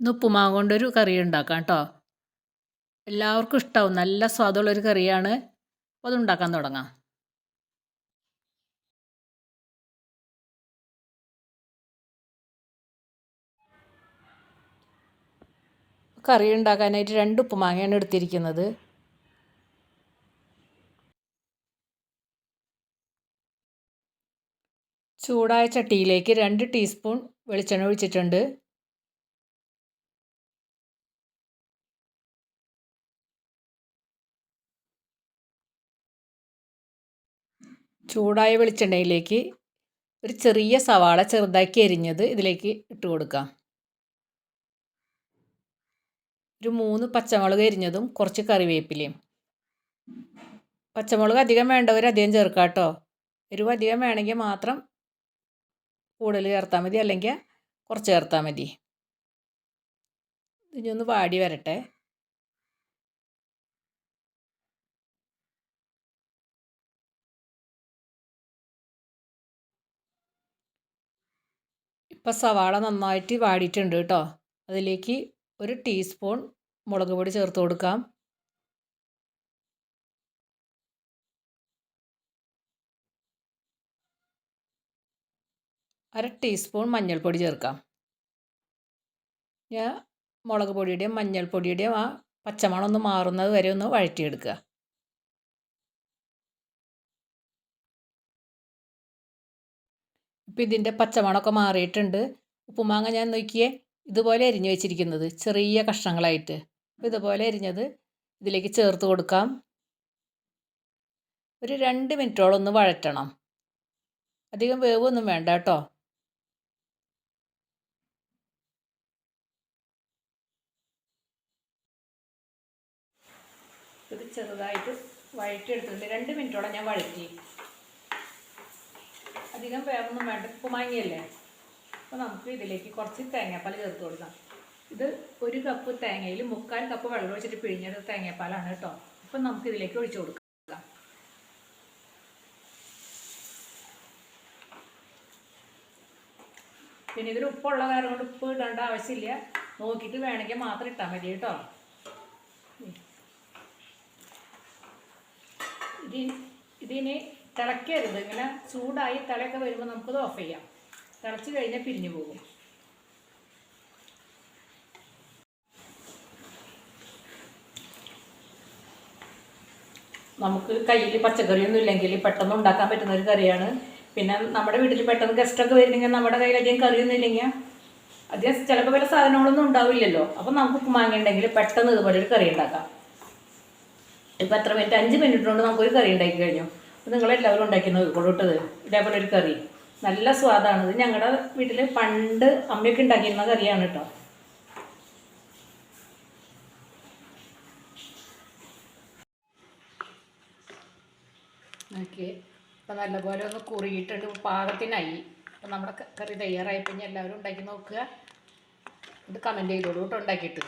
ഇന്ന് ഉപ്പുമാവ് കൊണ്ടൊരു കറി ഉണ്ടാക്കാം കേട്ടോ. എല്ലാവർക്കും ഇഷ്ടമാവും നല്ല സ്വാദുള്ളൊരു കറിയാണ്. അപ്പോൾ അതുണ്ടാക്കാൻ തുടങ്ങാം. കറി ഉണ്ടാക്കാനായിട്ട് രണ്ട് ഉപ്പുമാങ്ങയാണ് എടുത്തിരിക്കുന്നത്. ചൂടായ ചട്ടിയിലേക്ക് രണ്ട് ടീസ്പൂൺ വെളിച്ചെണ്ണ ഒഴിച്ചിട്ടുണ്ട്. ചൂടായ വെളിച്ചെണ്ണയിലേക്ക് ഒരു ചെറിയ സവാള ചെറുതാക്കി അരിഞ്ഞത് ഇതിലേക്ക് ഇട്ട് കൊടുക്കാം. ഒരു മൂന്ന് പച്ചമുളക് അരിഞ്ഞതും കുറച്ച് കറിവേപ്പിലയും. പച്ചമുളക് അധികം വേണ്ടവർ അധികം ചേർക്കാം കേട്ടോ എരിവ് അധികം വേണമെങ്കിൽ മാത്രം കൂടുതൽ ചേർത്താൽ മതി അല്ലെങ്കിൽ കുറച്ച് ചേർത്താൽ മതി. ഇനി ഒന്ന് വാടി വരട്ടെ. ഇപ്പം സവാള നന്നായിട്ട് വാടിയിട്ടുണ്ട് കേട്ടോ. അതിലേക്ക് ഒരു ടീസ്പൂൺ മുളക് പൊടി ചേർത്ത് കൊടുക്കാം. അര ടീസ്പൂൺ മഞ്ഞൾപ്പൊടി ചേർക്കാം. ഞാൻ മുളക് പൊടിയുടെയും മഞ്ഞൾപ്പൊടിയുടെയും ആ പച്ചമണം ഒന്ന് മാറുന്നത് വരെ ഒന്ന് വഴറ്റിയെടുക്കുക. ഇപ്പം ഇതിന്റെ പച്ചമണമൊക്കെ മാറിയിട്ടുണ്ട്. ഉപ്പുമാങ്ങ ഞാൻ നോക്കിയേ ഇതുപോലെ അരിഞ്ഞു വെച്ചിരിക്കുന്നത് ചെറിയ കഷ്ണങ്ങളായിട്ട്. അപ്പോൾ ഇതുപോലെ അരിഞ്ഞത് ഇതിലേക്ക് ചേർത്ത് കൊടുക്കാം. ഒരു രണ്ട് മിനിറ്റോളം ഒന്ന് വഴറ്റണം. അധികം വേവൊന്നും വേണ്ട കേട്ടോ. ഇത് ചെറുതായിട്ട് വഴറ്റിയെടുത്തിട്ടുണ്ട്. രണ്ട് മിനിറ്റോളം ഞാൻ വഴറ്റി. അധികം വേറൊന്നും വേണ്ട. ഉപ്പുമാങ്ങിയല്ലേ? അപ്പോൾ നമുക്ക് ഇതിലേക്ക് കുറച്ച് തേങ്ങാപ്പാൽ ചേർത്ത് കൊടുക്കാം. ഇത് ഒരു കപ്പ് തേങ്ങയിൽ മുക്കാൽ കപ്പ് വെള്ളം ഒഴിച്ചിട്ട് പിഴിഞ്ഞെടുത്ത തേങ്ങാപ്പാലാണ് കേട്ടോ. അപ്പം നമുക്ക് ഇതിലേക്ക് ഒഴിച്ചു കൊടുക്കാം. പിന്നെ ഇതിൽ ഉപ്പുള്ള കാരണം കൊണ്ട് ഉപ്പ് ഇടേണ്ട ആവശ്യമില്ല. നോക്കിയിട്ട് വേണമെങ്കിൽ മാത്രം ഇട്ടാൽ മതി കേട്ടോ. ഇതിന് ഇതിന് തിളക്കരുത്. ഇങ്ങനെ ചൂടായി തിളയൊക്കെ വരുമ്പോൾ നമുക്കത് ഓഫ് ചെയ്യാം. തിളച്ച് കഴിഞ്ഞാൽ പിരിഞ്ഞു പോകും. നമുക്ക് കയ്യിൽ പച്ചക്കറിയൊന്നും ഇല്ലെങ്കിൽ പെട്ടെന്ന് ഉണ്ടാക്കാൻ പറ്റുന്ന ഒരു കറിയാണ്. പിന്നെ നമ്മുടെ വീട്ടിൽ പെട്ടെന്ന് ഗസ്റ്റൊക്കെ വരുന്നെങ്കിൽ നമ്മുടെ കയ്യിൽ അധികം കറിയൊന്നും ഇല്ലെങ്കിൽ അധികം ചിലപ്പോൾ വല്ല സാധനങ്ങളൊന്നും ഉണ്ടാവില്ലല്ലോ. അപ്പം നമുക്ക് ഉപ്പുമാങ്ങ ഉണ്ടെങ്കിൽ പെട്ടെന്ന് ഇതുപോലെ ഒരു കറി ഉണ്ടാക്കാം. ഇപ്പം എത്ര മിനിറ്റ് അഞ്ച് മിനിറ്റ് കൊണ്ട് നമുക്കൊരു കറി ഉണ്ടാക്കി കഴിഞ്ഞു. നിങ്ങളെല്ലാവരും ഉണ്ടാക്കി കൊള്ളിട്ടത് ഇതേപോലെ ഒരു കറി. നല്ല സ്വാദാണ്. ഇത് ഞങ്ങളുടെ വീട്ടിൽ പണ്ട് അമ്മയൊക്കെ ഉണ്ടാക്കിയിരുന്ന കറിയാണ് കേട്ടോ ഓക്കെ. അപ്പം നല്ലപോലെ ഒന്ന് കുറിയിട്ടുണ്ട് പാകത്തിനായി. അപ്പം നമ്മുടെ കറി തയ്യാറായി. പിന്നെ എല്ലാവരും ഉണ്ടാക്കി നോക്കുക. ഇത് കമന്റ് ചെയ്തോളൂ കേട്ടോ ഉണ്ടാക്കിയിട്ട്.